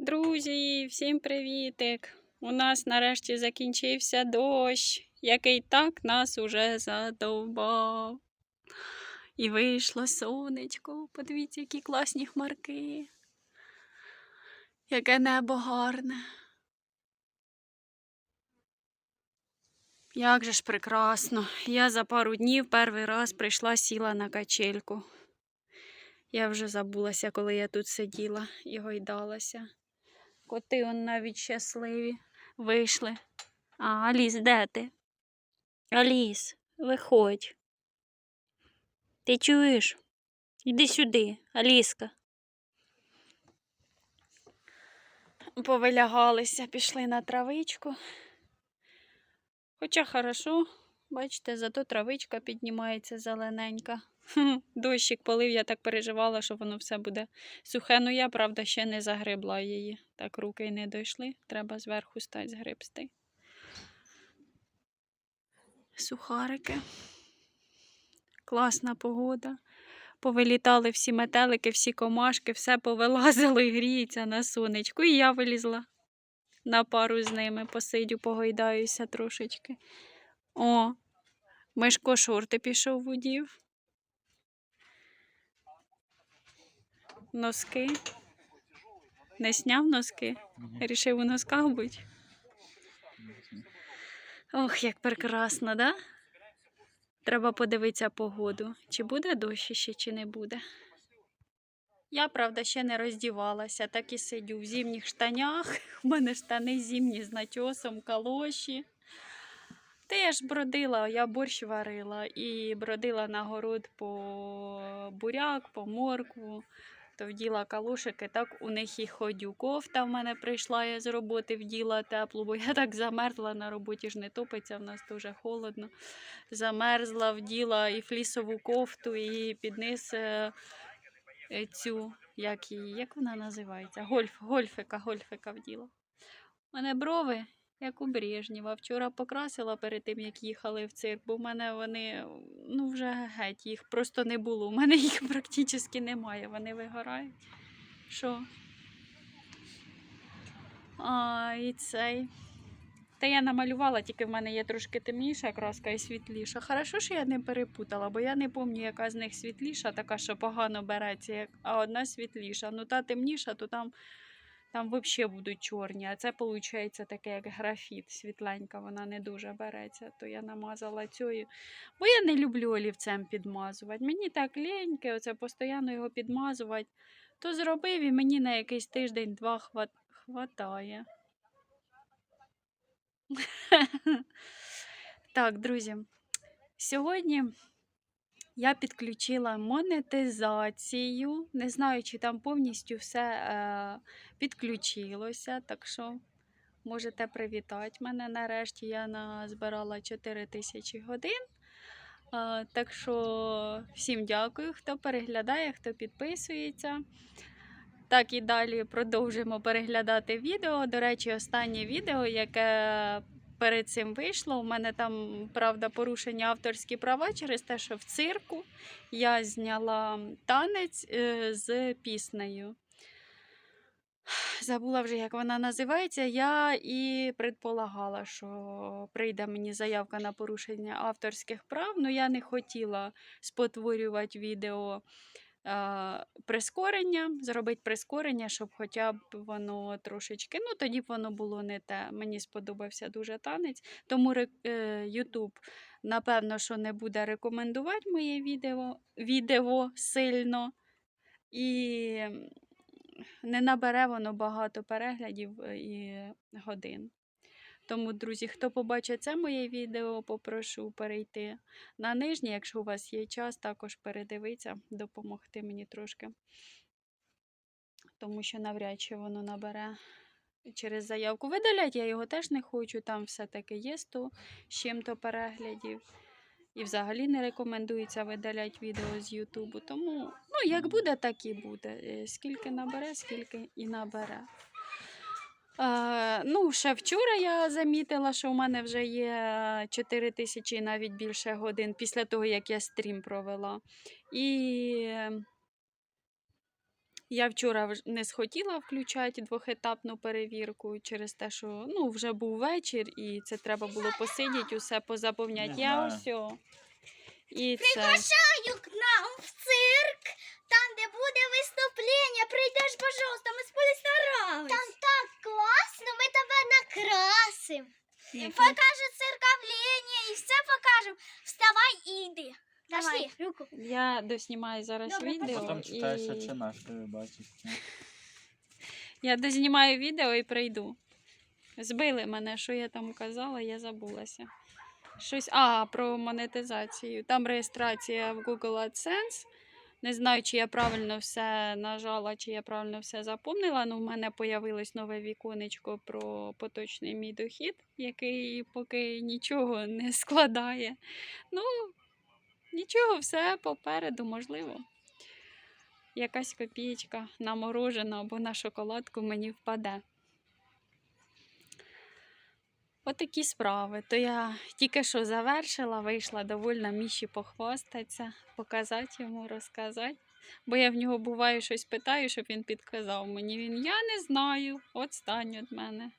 Друзі, всім привітик! У нас нарешті закінчився дощ, який так нас уже задовбав. І вийшло сонечко. Подивіться, які класні хмарки. Яке небо гарне. Як же ж прекрасно. Я за пару днів перший раз прийшла сіла на качельку. Я вже забулася, коли я тут сиділа і гойдалася. Коти он навіть щасливі вийшли. А, Аліс, де ти? Аліс, виходь. Ти чуєш? Іди сюди, Аліска. Повилягалися, пішли на травичку. Хоча хорошо, бачите, зато травичка піднімається зелененька. Дощик полив, я так переживала, що воно все буде сухе. Ну я, правда, ще не загребла її. Так руки й не дійшли. Треба зверху стать згребсти. Сухарики. Класна погода. Повилітали всі метелики, всі комашки, все повилазило і гріється на сонечку. І я вилізла на пару з ними, посидю, погойдаюся трошечки. О, Мишко шорти пішов в. Носки. Не сняв носки? Рішив у носках бути? Ох, як прекрасно, да? Треба подивитися погоду. Чи буде дощ ще, чи не буде. Я, правда, ще не роздівалася, так і сидю в зимніх штанях. У мене штани зимні з начосом, калоші. Та я ж бродила, я борщ варила і бродила на город по буряк, по моркву, то вділа калушики, так у них і ходю. Кофта в мене прийшла, я з роботи вділа теплу, бо я так замерзла на роботі ж не топиться, в нас дуже холодно. Замерзла, вділа і флісову кофту, і під низ е, е, цю, як, її, як вона називається? Гольф, гольфика, гольфика вділа. У мене брови як у Брежнєва. Вчора покрасила перед тим, як їхали в цирк, бо в мене вони ну вже геть, їх просто не було. У мене їх практично немає, вони вигорають. Що? А, і цей. Та я намалювала, тільки в мене є трошки темніша краска і світліша. Хорошо, що я не перепутала, бо я не пам'ятаю, яка з них світліша, така, що погано береться, а одна світліша. Ну та темніша, то там там взагалі будуть чорні, а це виходить таке, як графіт, світленька, вона не дуже береться. То я намазала цією. Бо я не люблю олівцем підмазувати. Мені так ліньке, оце постійно його підмазувати. То зробив і мені на якийсь тиждень-два хват... хватає. Так, друзі, сьогодні я підключила монетизацію. Не знаю, чи там повністю все е, підключилося, так що можете привітати мене нарешті. Я назбирала 4 тисячі годин. Е, так що всім дякую, хто переглядає, хто підписується. Так і далі продовжимо переглядати відео. До речі, останнє відео, яке перед цим вийшло. У мене там, правда, порушення авторські права через те, що в цирку я зняла танець е, з піснею. Забула вже, як вона називається. Я і предполагала, що прийде мені заявка на порушення авторських прав, але я не хотіла спотворювати відео прискорення, зробити прискорення, щоб хоча б воно трошечки, ну тоді б воно було не те. Мені сподобався дуже танець. Тому е, YouTube, напевно, що не буде рекомендувати моє відео, відео сильно. І не набере воно багато переглядів е, і годин. Тому, друзі, хто побачить це моє відео, попрошу перейти на нижнє, якщо у вас є час, також передивитися, допомогти мені трошки. Тому що навряд чи воно набере через заявку. Видаляти я його теж не хочу, там все-таки є 100 з чим-то переглядів. І взагалі не рекомендується видаляти відео з Ютубу. Тому, ну, як буде, так і буде. Е, Скільки набере, скільки і набере. Е, ну, ще вчора я замітила, що в мене вже є 4 тисячі навіть більше годин після того, як я стрім провела. І Я вчора не схотіла включати двохетапну перевірку через те, що ну, вже був вечір і це треба було посидіти, усе позаповняти. Не Я все. І це. Приглашаю к нам в цирк, там, де буде виступлення. Прийдеш, пожалуйста, ми старались. Там так класно, ми тебе накрасимо. Яке? Покажуть цирковлення і все покажемо. Вставай і йди. Пошли. руку. Я доснімаю зараз Добре, відео. Потім читаєш і... очинашкою, бачиш. Я дознімаю відео і прийду. Збили мене, що я там казала, я забулася. Щось. А, про монетизацію. Там реєстрація в Google AdSense. Не знаю, чи я правильно все нажала, чи я правильно все запомнила. Ну, в мене появилось нове віконечко про поточний мій дохід, який поки нічого не складає. Ну, нічого, все попереду, можливо. Якась копієчка на морожене або на шоколадку мені впаде. Отакі справи. То я тільки що завершила, вийшла довольна Міші похвастатися, показати йому, розказати. Бо я в нього буває щось питаю, щоб він підказав мені. Він я не знаю, отстань від мене.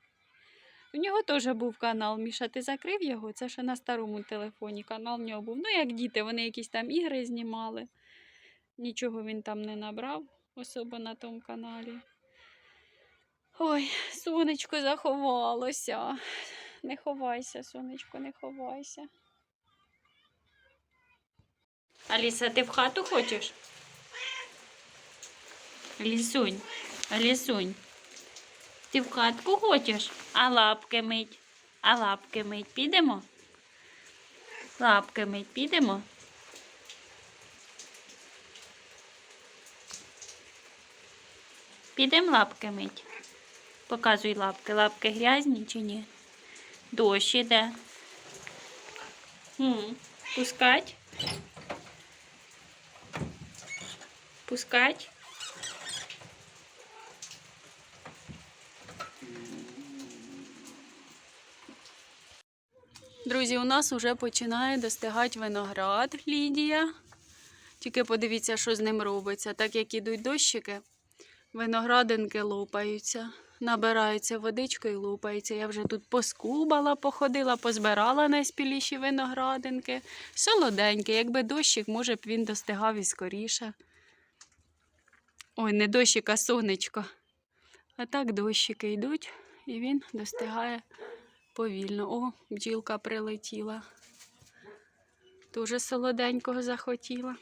У нього теж був канал. Міша, ти закрив його? Це ще на старому телефоні. Канал в нього був. Ну, як діти, вони якісь там ігри знімали. Нічого він там не набрав, особо на тому каналі. Ой, сонечко заховалося. Не ховайся, сонечко, не ховайся. Аліса, ти в хату хочеш? Лісунь, Алісунь, ти в хатку хочеш? А лапки мить? А лапки мить підемо? Лапки мить підемо? Підемо лапки мить. Показуй лапки. Лапки грязні чи ні? Дощ іде. Хм. Пускать? Пускать? Друзі, у нас вже починає достигати виноград Лідія. Тільки подивіться, що з ним робиться. Так як ідуть дощики, виноградинки лопаються, набираються водичкою і лопаються. Я вже тут поскубала, походила, позбирала найспіліші виноградинки. Солоденькі, якби дощик, може б він достигав і скоріше. Ой, не дощик, а сонечко. А так дощики йдуть, і він достигає повільно. О, бджілка прилетіла. Дуже солоденького захотіла.